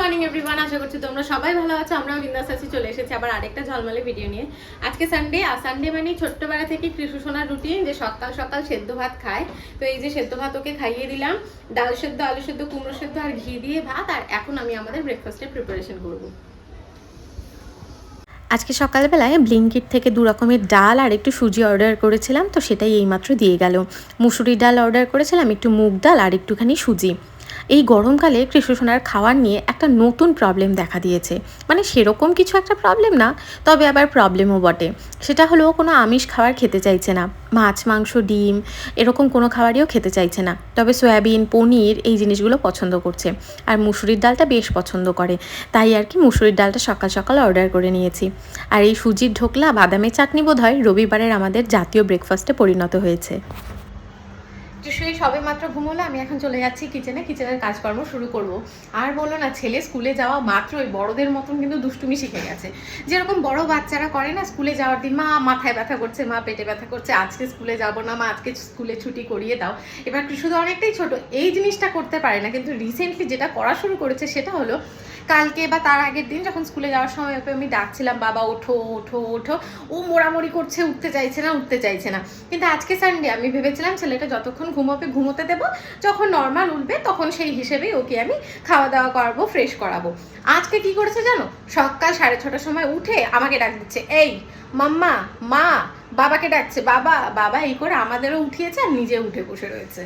Morning everyone আশা করছি তোমরা সবাই ভালো আছো। আমরাও বিন্দাস আছি, চলে এসেছি আবার আরেকটা ঝলমলে ভিডিও নিয়ে। আজকে সানডে আর সানডে মানে ছোট্টবেলা থেকে কৃষ্ণ সোনার রুটিন যে সকাল সকাল সেদ্ধ ভাত খায়। তো এই যে সেদ্ধ ভাত ওকে খাইয়ে দিলাম। ডাল সেদ্ধ, আলু সেদ্ধ, কুমড়ো সেদ্ধ, আর ঘি দিয়ে ভাত, আর এখন আমি আমাদের ব্রেকফাস্টের প্রিপারেশন করব। আজকে সকালবেলায় ব্লিঙ্কিট থেকে দু রকমের ডাল আর একটু সুজি অর্ডার করেছিলাম, তো সেটাই এইমাত্র দিয়ে গেল। মুসুরির ডাল অর্ডার করেছিলাম, একটু মুগ ডাল, আর একটুখানি সুজি। এই গরমকালে কৃষ্ণসোনার খাওয়ার নিয়ে একটা নতুন প্রবলেম দেখা দিয়েছে। মানে সেরকম কিছু একটা প্রবলেম না, তবে আবার প্রবলেমও বটে। সেটা হলো কোনো আমিষ খাবার খেতে চাইছে না। মাছ, মাংস, ডিম, এরকম কোনো খাবারইও খেতে চাইছে না। তবে সয়াবিন, পনির এই জিনিসগুলো পছন্দ করছে। আর মুসুরির ডালটা বেশ পছন্দ করে। তাই আর কি মুসুরির ডালটা সকাল সকাল অর্ডার করে নিয়েছি। আর এই সুজির ঢোকলা, বাদামের চাটনি বোধ হয় রবিবারের আমাদের জাতীয় ব্রেকফাস্টে পরিণত হয়েছে। শুয়ে সবে মাত্র ঘুমোলো আমি এখন চলে যাচ্ছি কিচেনে কিচেনের কাজকর্ম শুরু করব। আর বলো না, ছেলে স্কুলে যাওয়া মাত্রই বড়দের মতন কিন্তু দুষ্টুমি শিখে গেছে। যেরকম বড় বাচ্চারা করে না স্কুলে যাওয়ার দিন, মা, মাথায় ব্যথা করছে, মা, পেটে ব্যথা করছে, আজকে স্কুলে যাব না, মা, আজকে স্কুলে ছুটি করিয়ে দাও। এবার শুধু অনেকটাই ছোট, এই জিনিসটা করতে পারে না। কিন্তু রিসেন্টলি যেটা করা শুরু করেছে সেটা হলো, কালকে বা তার আগের দিন যখন স্কুলে যাওয়ার সময় ওকে আমি ডাকছিলাম, বাবা, ওঠো ওঠো ওঠো। ও মোড়ামুড়ি করছে, উঠতে চাইছে না, উঠতে চাইছে না। কিন্তু আজকে সানডে আমি ভেবেছিলাম ছেলেটা যতক্ষণ ঘুমোবে, ঘুমোতে দেবো। যখন নর্মাল উঠবে, তখন সেই হিসেবেই ওকে আমি খাওয়া দাওয়া করাবো ফ্রেশ করাবো। আজকে কি করেছে জানো? সকাল সাড়ে ছটার সময় উঠে আমাকে ডাক দিচ্ছে, এই, মাম্মা, মা বাবাকে ডাকছে, বাবা বাবা এই করে আমাদেরও উঠিয়েছে আর নিজে উঠে বসে রয়েছে।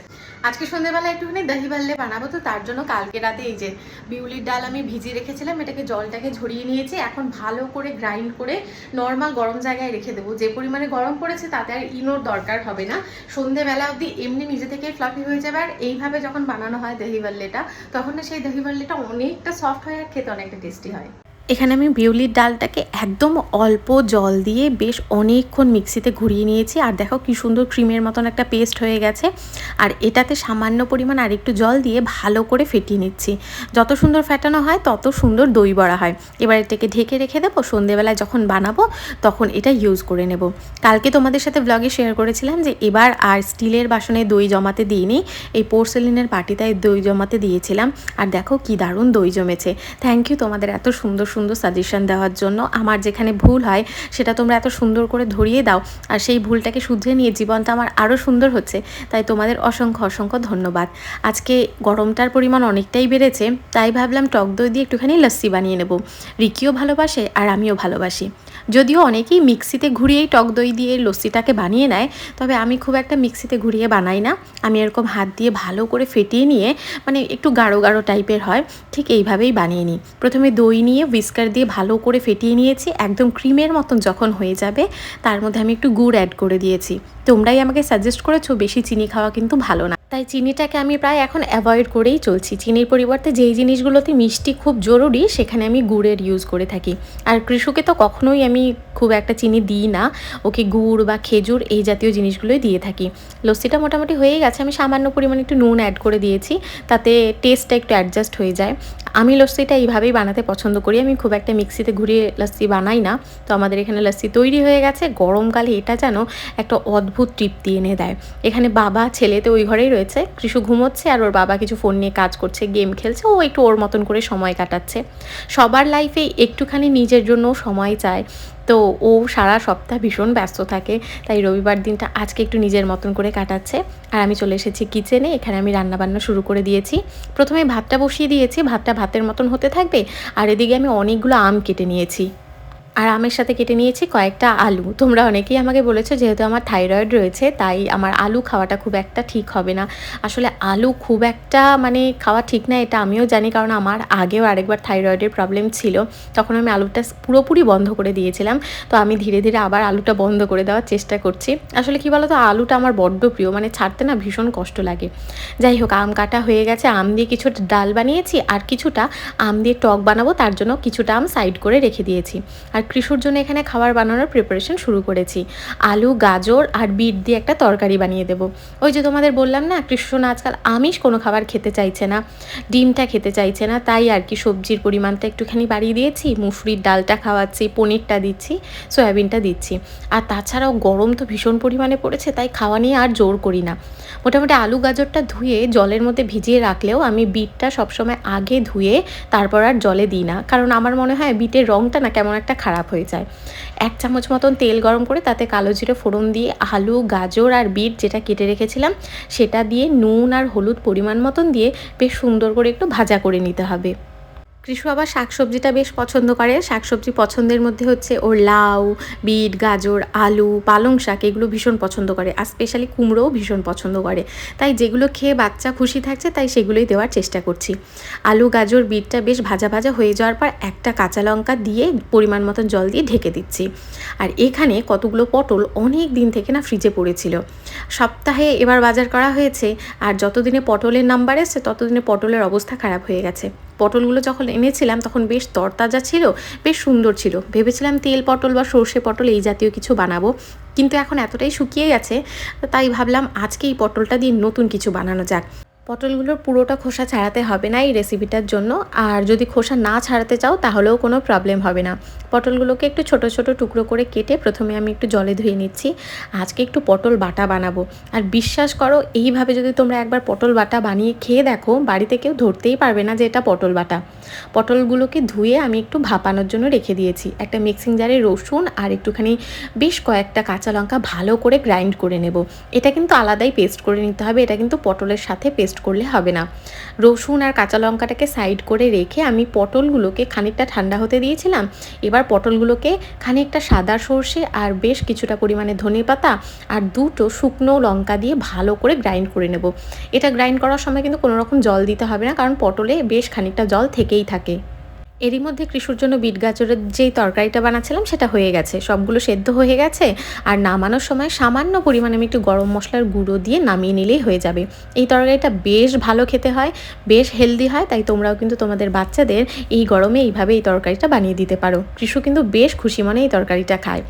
আজকে সন্ধ্যেবেলা একটুখানি দহি বাল্লে বানাবো তো, তার জন্য কালকে রাতে এই যে বিউলির ডাল আমি ভিজিয়ে রেখেছিলাম, এটাকে জলটাকে ঝরিয়ে নিয়েছি, এখন ভালো করে গ্রাইন্ড করে নর্মাল গরম জায়গায় রেখে দেবো। যে পরিমাণে গরম পড়েছে তাতে আর ইনোর দরকার হবে না। সন্ধ্যেবেলা অবধি এমনি নিজে থেকে ফ্লাফি হয়ে যাবে আর এইভাবে যখন বানানো হয় দহি বাল্লেটা, তখন না সেই দহি বাল্লেটা অনেকটা সফট হয় আর খেতে অনেকটা টেস্টি হয়। এখানে আমি বিউলির ডালটাকে একদম অল্প জল দিয়ে বেশ অনেকক্ষণ মিক্সিতে ঘুরিয়ে নিয়েছি। আর দেখো কি সুন্দর ক্রিমের মতন একটা পেস্ট হয়ে গেছে। আর এটাতে সামান্য পরিমাণ আর একটু জল দিয়ে ভালো করে ফেটিয়ে নিচ্ছি। যত সুন্দর ফেটানো হয়, তত সুন্দর দই বড়া হয়। এবার এটাকে ঢেকে রেখে দেবো। সন্ধেবেলায় যখন বানাবো, তখন এটা ইউজ করে নেব। কালকে তোমাদের সাথে ব্লগে শেয়ার করেছিলাম যে এবার আর স্টিলের বাসনে দই জমাতে দিইনি। এই পোর্সেলিনের পাটিতায় দই জমাতে দিয়েছিলাম। আর দেখো কি দারুণ দই জমেছে। থ্যাংক ইউ তোমাদের এত সুন্দর সুন্দর সাজেশন দেওয়ার জন্য। আমার যেখানে ভুল হয়, সেটা তোমরা এত সুন্দর করে ধরিয়ে দাও, আর সেই ভুলটাকে শুধরে নিয়ে জীবনটা আমার আরও সুন্দর হচ্ছে। তাই তোমাদের অসংখ্য অসংখ্য ধন্যবাদ। আজকে গরমটার পরিমাণ অনেকটাই বেড়েছে, তাই ভাবলাম টক দই দিয়ে একটুখানি লস্যি বানিয়ে নেব। রিকিও ভালোবাসে, আর আমিও ভালোবাসি। যদিও অনেকেই মিক্সিতে ঘুরিয়েই টক দই দিয়ে লস্যিটাকে বানিয়ে নেয়, তবে আমি খুব একটা মিক্সিতে ঘুরিয়ে বানাই না। আমি এরকম হাত দিয়ে ভালো করে ফেটিয়ে নিয়ে মানে একটু গাঢ় গাঢ় টাইপের হয়, ঠিক এইভাবেই বানিয়ে নিই। প্রথমে দই নিয়ে উইস্কার দিয়ে ভালো করে ফেটিয়ে নিয়েছি, একদম ক্রিমের মতন যখন হয়ে যাবে, তার মধ্যে আমি একটু গুড় অ্যাড করে দিয়েছি। তোমরাই আমাকে সাজেস্ট করেছ, বেশি চিনি খাওয়া কিন্তু ভালো না। তাই চিনিটাকে আমি প্রায় এখন অ্যাভয়েড করেই চলছি। চিনির পরিবর্তে যেই জিনিসগুলোতে মিষ্টি খুব জরুরি, সেখানে আমি গুড়ের ইউজ করে থাকি। আর কৃষকে তো কখনোই আমি খুব একটা চিনি দিই না। ওকে গুড় বা খেজুর এই জাতীয় জিনিসগুলোই দিয়ে থাকি। লস্যিটা মোটামুটি হয়ে গেছে। আমি সামান্য পরিমাণে একটু নুন অ্যাড করে দিয়েছি, তাতে টেস্টটা একটু অ্যাডজাস্ট হয়ে যায়। আমি লস্যিটা এইভাবেই বানাতে পছন্দ করি। আমি খুব একটা মিক্সিতে ঘুরিয়ে লস্যি বানাই না। তো আমাদের এখানে লস্যি তৈরি হয়ে গেছে। গরমকালে এটা যেন একটা অদ্ভুত তৃপ্তি এনে দেয়। এখানে বাবা ছেলে তো ওই ঘরেই রয়েছে। কৃষু ঘুমোচ্ছে আর ওর বাবা কিছু ফোন নিয়ে কাজ করছে গেম খেলছে। ও একটু ওর মতন করে সময় কাটাচ্ছে। সবার লাইফে একটুখানি নিজের জন্য সময় চায়। তো ও সারা সপ্তাহ ভীষণ ব্যস্ত থাকে। তাই রবিবার দিনটা আজকে একটু নিজের মতন করে কাটাচ্ছে। আর আমি চলে এসেছি কিচেনে এখানে আমি রান্নাবান্না শুরু করে দিয়েছি। প্রথমে ভাতটা বসিয়ে দিয়েছি। ভাতটা ভাতের মতন হতে থাকবে। আর এদিকে আমি অনেকগুলো আম কেটে নিয়েছি। আর আমের সাথে কেটে নিয়েছি কয়েকটা আলু। তোমরা অনেকেই আমাকে বলেছ, যেহেতু আমার থাইরয়েড রয়েছে, তাই আমার আলু খাওয়াটা খুব একটা ঠিক হবে না। আসলে আলু খুব একটা মানে খাওয়া ঠিক না, এটা আমিও জানি, কারণ আমার আগেও আরেকবার থাইরয়েডের প্রবলেম ছিল। তখন আমি আলুটা পুরোপুরি বন্ধ করে দিয়েছিলাম। তো আমি ধীরে ধীরে আবার আলুটা বন্ধ করে দেওয়ার চেষ্টা করছি। আসলে কি বলতো, আলুটা আমার বড্ড প্রিয় মানে ছাড়তে না ভীষণ কষ্ট লাগে। যাই হোক, আম কাটা হয়ে গেছে, আম দিয়ে কিছুটা ডাল বানিয়েছি, আর কিছুটা আম দিয়ে টক বানাবো, তার জন্য কিছুটা আম সাইড করে রেখে দিয়েছি। আর কৃষুর জন্য এখানে খাবার বানানোর প্রিপারেশন শুরু করেছি। আলু, গাজর আর বিট দিয়ে একটা তরকারি বানিয়ে দেবো। ওই যে তোমাদের বললাম না, কৃষ্ণ আজকাল আমিষ কোনো খাবার খেতে চাইছে না, ডিমটা খেতে চাইছে না, তাই আর কি সবজির পরিমাণটা একটুখানি বাড়িয়ে দিয়েছি, মুসুরির ডালটা খাওয়াচ্ছি, পনিরটা দিচ্ছি, সয়াবিনটা দিচ্ছি। আর তাছাড়াও গরম তো ভীষণ পরিমাণে পড়েছে, তাই খাওয়া নিয়ে আর জোর করি না। মোটামুটি আলু, গাজরটা ধুয়ে জলের মধ্যে ভিজিয়ে রাখলেও আমি বিটটা সবসময় আগে ধুয়ে তারপর আর জলে দিই না। কারণ আমার মনে হয় বিটের রঙটা না কেমন একটা খারাপ হয়ে যায়। এক চামচ মতন তেল গরম করে তাতে কালো জিরে ফোড়ন দিয়ে আলু, গাজর আর বিট যেটা কেটে রেখেছিলাম, সেটা দিয়ে নুন আর হলুদ পরিমাণ মতন দিয়ে বেশ সুন্দর করে একটু ভাজা করে নিতে হবে। কৃষু আবার শাকসবজিটা বেশ পছন্দ করে। শাকসবজি পছন্দের মধ্যে হচ্ছে ওর লাউ, বিট, গাজর, আলু, পালং শাক এগুলো ভীষণ পছন্দ করে আর স্পেশালি কুমড়োও ভীষণ পছন্দ করে। তাই যেগুলো খেয়ে বাচ্চা খুশি থাকছে তাই সেগুলোই দেওয়ার চেষ্টা করছি। আলু, গাজর, বিটটা বেশ ভাজা ভাজা হয়ে যাওয়ার পর একটা কাঁচা লঙ্কা দিয়ে পরিমাণ মতন জল দিয়ে ঢেকে দিচ্ছি। আর এখানে কতগুলো পটল অনেক দিন থেকে না ফ্রিজে পড়েছিল। সপ্তাহে এবার বাজার করা হয়েছে আর যতদিনে পটলের নাম্বার এসছে ততদিনে পটলের অবস্থা খারাপ হয়ে গেছে। পটলগুলো যখন এনেছিলাম, তখন বেশ তরতাজা ছিল, বেশ সুন্দর ছিল। ভেবেছিলাম তেল পটল বা সর্ষে পটল এই জাতীয় কিছু বানাবো, কিন্তু এখন এতটাই শুকিয়ে গেছে, তাই ভাবলাম আজকে এই পটলটা দিয়ে নতুন কিছু বানানো যাক। পটলগুলোর পুরোটা খোসা ছাড়াতে হবে না এই রেসিপিটার জন্য। আর যদি খোসা না ছাড়াতে চাও, তাহলেও কোনো প্রবলেম হবে না। পটলগুলোকে একটু ছোট ছোট টুকরো করে কেটে প্রথমে আমি একটু জলে ধুয়ে নিচ্ছি। আজকে একটু পটল বাটা বানাবো। আর বিশ্বাস করো, এইভাবে যদি তোমরা একবার পটল বাটা বানিয়ে খেয়ে দেখো, বাড়িতে কেউ ধরতেই পারবে না যে এটা পটল বাটা। পটলগুলোকে ধুয়ে আমি একটু ভাপানোর জন্য রেখে দিয়েছি। একটা মিক্সিং জারে রসুন আর একটুখানি বেশ কয়েকটা কাঁচা লঙ্কা ভালো করে গ্রাইন্ড করে নেব। এটা কিন্তু আলাদাই পেস্ট করে নিতে হবে। এটা কিন্তু পটলের সাথে পেস্ট করলে হবে না। রসুন আর কাঁচা লঙ্কাটাকে সাইড করে রেখে আমি পটলগুলোকে খানিকটা ঠান্ডা হতে দিয়েছিলাম। এবার পটলগুলোকে খানিকটা সাদা সর্ষে আর বেশ কিছুটা পরিমাণে ধনে পাতা আর দুটো শুকনো লঙ্কা দিয়ে ভালো করে গ্রাইন্ড করে নেব। এটা গ্রাইন্ড করার সময় কিন্তু কোনো রকম জল দিতে হবে না, কারণ পটলে বেশ খানিকটা জল থেকেই থাকে। এরই মধ্যে কৃষুর জন্য বিট গাজরের যেই তরকারিটা বানাচ্ছিলাম, সেটা হয়ে গেছে। সবগুলো সেদ্ধ হয়ে গেছে আর নামানোর সময় সামান্য পরিমাণে আমি একটু গরম মশলার গুঁড়ো দিয়ে নামিয়ে নিলেই হয়ে যাবে। এই তরকারিটা বেশ ভালো খেতে হয়, বেশ হেলদি হয়, তাই তোমরাও কিন্তু তোমাদের বাচ্চাদের এই গরমে এইভাবে এই তরকারিটা বানিয়ে দিতে পারো। কৃষু কিন্তু বেশ খুশি মনে এই তরকারিটা খায়।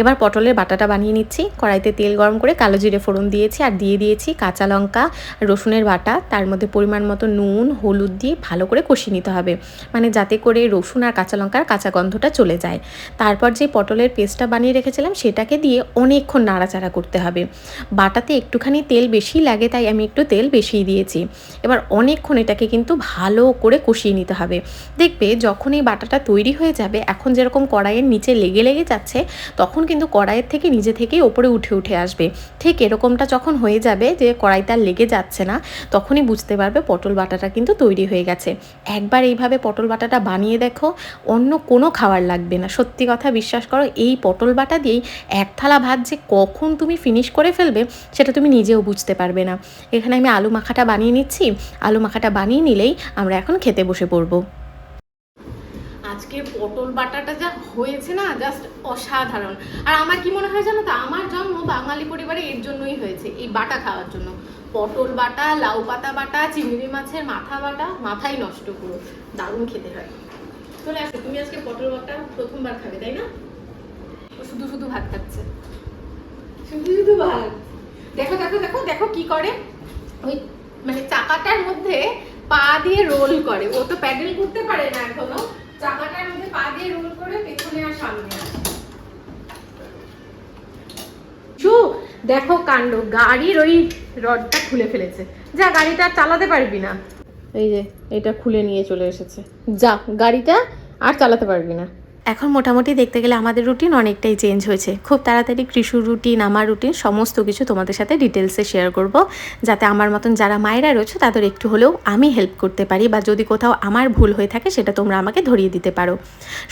এবার পটলের বাটাটা বানিয়ে নিচ্ছি। কড়াইতে তেল গরম করে কালো জিরে ফোড়ন দিয়েছি আর দিয়ে দিয়েছি কাঁচা লঙ্কা, রসুনের বাটা, তার মধ্যে পরিমাণ মতো নুন, হলুদ দিয়ে ভালো করে কষিয়ে নিতে হবে। মানে যাতে করে রসুন আর কাঁচা লঙ্কার কাঁচা গন্ধটা চলে যায়। তারপর যে পটলের পেস্টটা বানিয়ে রেখেছিলাম, সেটাকে দিয়ে অনেকক্ষণ নাড়াচাড়া করতে হবে। বাটাতে একটুখানি তেল বেশি লাগে, তাই আমি একটু তেল বেশি দিয়েছি। এবার অনেকক্ষণ এটাকে কিন্তু ভালো করে কষিয়ে নিতে হবে। দেখবে যখন এই বাটাটা তৈরি হয়ে যাবে, এখন যেরকম কড়াইয়ের নিচে লেগে লেগে যাচ্ছে, তখন কিন্তু কড়াইয়ের থেকে নিজে থেকেই ওপরে উঠে উঠে আসবে। ঠিক এরকমটা যখন হয়ে যাবে যে কড়াইটা লেগে যাচ্ছে না, তখনই বুঝতে পারবে পটল বাটাটা কিন্তু তৈরি হয়ে গেছে। একবার এইভাবে পটল বাটাটা বানিয়ে দেখো, অন্য কোনো খাবার লাগবে না। সত্যি কথা বিশ্বাস করো, এই পটল বাটা দিয়েই এক থালা ভাত যে কখন তুমি ফিনিশ করে ফেলবে, সেটা তুমি নিজেও বুঝতে পারবে না। এখানে আমি আলু মাখাটা বানিয়ে নিচ্ছি। আলু মাখাটা বানিয়ে নিলেই আমরা এখন খেতে বসে পড়ব। আজকে পটল বাটাটা যা হয়েছে না জাস্ট অসাধারণ। আর আমার কি মনে হয় জানো তো, আমার জন্ম বাঙালি পরিবারে এর জন্যই হয়েছে, এই বাটা খাওয়ার জন্য। পটল বাটা, লাউ পাতা বাটা, চিংড়ি মাছের মাথা বাটা, মাথাই নষ্ট পুরো দারুণ খেতে হয়। চলে আসো তুমি আজকে পটল বাটা প্রথমবার খাবে তাই না? ও শুধু শুধু ভাত খাচ্ছে। শুধু শুধু ভাত? দেখো দেখো দেখো দেখো কি করে? ওই মানে চাকাটার মধ্যে পা দিয়ে রোল করে। ও তো প্যাডেল করতে পারে না এখনও। চাকাটার মধ্যে পা দিয়ে রোল করে পেছনে আর সামনে শু দেখো কাণ্ড। গাড়ির ওই রডটা খুলে ফেলেছে। যা গাড়িটা আর চালাতে পারবি না। এই যে এটা খুলে নিয়ে চলে এসেছে। যা গাড়িটা আর চালাতে পারবি না। এখন মোটামুটি দেখতে গেলে আমাদের রুটিন অনেকটাই চেঞ্জ হয়েছে। খুব তাড়াতাড়ি কৃষুর রুটিন আমার রুটিন সমস্ত কিছু তোমাদের সাথে ডিটেলসে শেয়ার করব, যাতে আমার মতন যারা মায়েরা রয়েছে, তাদের একটু হলেও আমি হেল্প করতে পারি বা যদি কোথাও আমার ভুল হয়ে থাকে, সেটা তোমরা আমাকে ধরিয়ে দিতে পারো।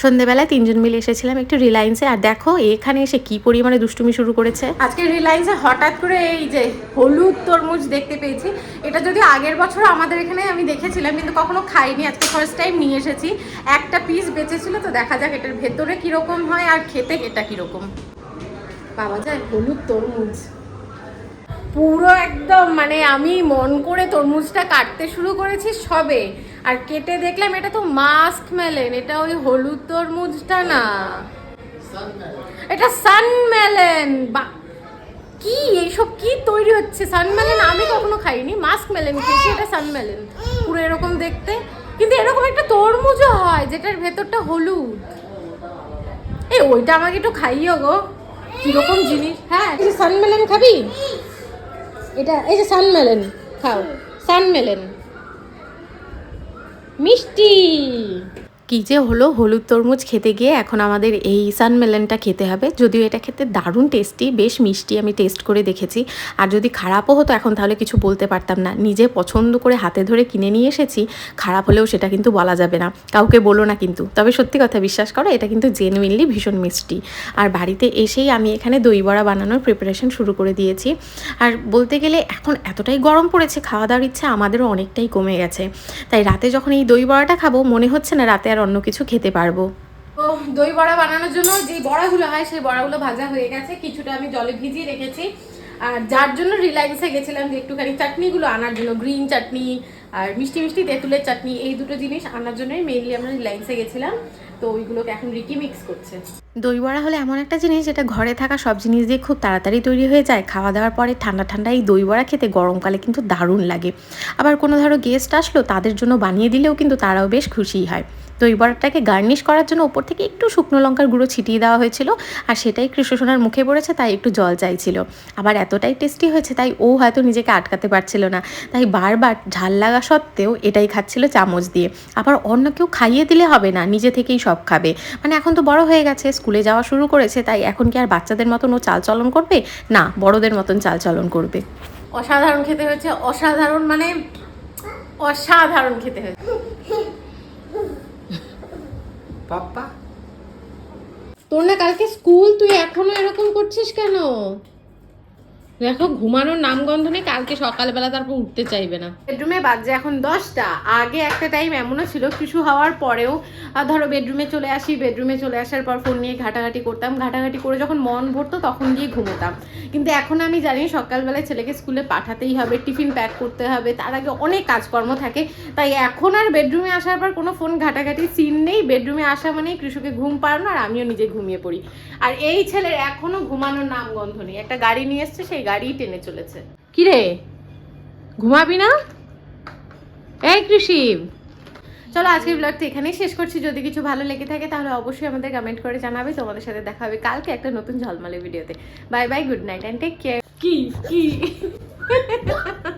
সন্ধেবেলায় তিনজন মিলে এসেছিলাম একটু রিলায়েন্সে আর দেখো এখানে এসে কি পরিমাণে দুষ্টুমি শুরু করেছে। আজকে রিলায়েন্সে হঠাৎ করে এই যে হলুদ তরমুজ দেখতে পেয়েছি, এটা যদি আগের বছর আমাদের এখানে আমি দেখেছিলাম, কিন্তু কখনো খাইনি। আজকে ফার্স্ট টাইম নিয়ে এসেছি। একটা পিস বেঁচেছিল, তো দেখা যাক এটার ভেতরে কীরকম হয় আর খেতে এটা কীরকম? পাওয়া যায়? হলুদ তরমুজ। পুরো একদম মানে আমি মন করে তরমুজটা কাটতে শুরু করেছি সবে। আর কেটে দেখলাম এটা তো মাস্ক মেলেন এটা ওই হলুদ তরমুজটা না। এটা সানমেলেন বা কি এইসব কি তৈরি হচ্ছে? সানমেলেন আমি কখনো খাইনি মাস্ক মেলেন খেয়েছি এটা সানমেলেন পুরো এরকম দেখতে কিন্তু এরকম একটা তরমুজও হয় যেটার ভেতরটা হলুদ। এই, ওইটা আমাকে একটু খাইও গো। কীরকম জিনিস? হ্যাঁ। এই যে সানমেলেন খাবি? এটা, এই যে সানমেলেন খাও। সানমেলেন। মিষ্টি। কি যে হলো? হলুদ তরমুজ খেতে গিয়ে এখন আমাদের এই সানমেলনটা খেতে হবে। যদিও এটা খেতে দারুণ টেস্টি, বেশ মিষ্টি আমি টেস্ট করে দেখেছি। আর যদি খারাপও হতো এখন তাহলে কিছু বলতে পারতাম না। নিজে পছন্দ করে হাতে ধরে কিনে নিয়ে এসেছি, খারাপ হলেও সেটা কিন্তু বলা যাবে না। কাউকে বলো না কিন্তু। তবে সত্যি কথা বিশ্বাস করো, এটা কিন্তু জেনুইনলি ভীষণ মিষ্টি। আর বাড়িতে এসেই আমি এখানে দই বড়া বানানোর প্রিপারেশন শুরু করে দিয়েছি। আর বলতে গেলে এখন এতটাই গরম পড়েছে, খাওয়া দাওয়ার ইচ্ছা আমাদেরও অনেকটাই কমে গেছে। তাই রাতে যখন এই দই বড়াটা খাব, মনে হচ্ছে না রাতে আর অন্য কিছু খেতে পারব। তো দই বড়া বানানোর জন্য যে বড়াগুলো হয় সেই বড়াগুলো ভাজা হয়ে গেছে। কিছুটা আমি জলে ভিজিয়ে রেখেছি। আর যার জন্য রিলায়েন্সে গেছিলাম যে একটুখানি চাটনিগুলো আনার জন্য গ্রিন চাটনি আর মিষ্টি মিষ্টি তেঁতুলের চাটনি এই দুটো জিনিস আনার জন্যই মেইনলি আমরা রিলায়েন্সে গেছিলাম। তো ওইগুলোকে এখন রিকি মিক্স করছে। দই বড়া হলে এমন একটা জিনিস যেটা ঘরে থাকা সব জিনিস দিয়ে খুব তাড়াতাড়ি তৈরি হয়ে যায়। খাওয়া দাওয়ার পরে ঠান্ডা ঠান্ডা এই দই বড়া খেতে গরমকালে কিন্তু দারুণ লাগে। আবার কোনো ধরো গেস্ট আসলো তাদের জন্য বানিয়ে দিলেও কিন্তু তারাও বেশ খুশিই হয়। দই বড়াটাকে গার্নিশ করার জন্য ওপর থেকে একটু শুকনো লঙ্কার গুঁড়ো ছিটিয়ে দেওয়া হয়েছিল, আর সেটাই কৃষ্ণসোনার মুখে পড়েছে, তাই একটু জল চাইছিল। আবার এতটাই টেস্টি হয়েছে, তাই ও হয়তো নিজেকে আটকাতে পারছিল না। তাই বারবার ঝাল লাগা সত্ত্বেও এটাই খাচ্ছিল চামচ দিয়ে। আবার অন্য কেউ খাইয়ে দিলে হবে না, নিজে থেকেই সব খাবে। মানে এখন তো বড় হয়ে গেছে, স্কুলে যাওয়া শুরু করেছে, তাই এখন কি আর বাচ্চাদের মতন ও চালচলন করবে? না, বড়দের মতন চালচলন করবে। অসাধারণ খেতে হয়েছে, অসাধারণ মানে অসাধারণ খেতে হয়েছে। পাপ্পা? তোর না কালকে স্কুল তুই এখনও এরকম করছিস কেন? দেখো, ঘুমানোর নামগন্ধ নেই, কালকে সকালবেলা তারপর উঠতে চাইবে না। বেডরুমে বাজে এখন দশটা। আগে একটা টাইম এমনও ছিল, কিছু হওয়ার পরেও ধরো বেডরুমে চলে আসি, বেডরুমে চলে আসার পর ফোন নিয়ে ঘাটাঘাটি করতাম। ঘাটাঘাটি করে যখন মন ভরতো, তখন গিয়ে ঘুমোতাম। কিন্তু এখন আমি জানি, সকালবেলায় ছেলেকে স্কুলে পাঠাতেই হবে, টিফিন প্যাক করতে হবে, তার আগে অনেক কাজকর্ম থাকে। তাই এখন আর বেডরুমে আসার পর কোনো ফোন ঘাটাঘাটি সিন নেই। বেডরুমে আসা মানেই কৃষকে ঘুম পাড়ানো, আর আমিও নিজে ঘুমিয়ে পড়ি। আর এই ছেলের এখনও ঘুমানোর নাম গন্ধ নেই। একটা গাড়ি নিয়ে এসছে, সেই গাড়িই টেনে চলেছে। কি রে ঘুমাবি না? এই কৃষি। চলো আজকের ব্লগটা এখানেই শেষ করছি। যদি কিছু ভালো লেগে থাকে তাহলে অবশ্যই আমাদের কমেন্ট করে জানাবে। তোমাদের সাথে দেখা হবে কালকে একটা নতুন ঝলমলে ভিডিওতে bye bye good night and take care কি? কি?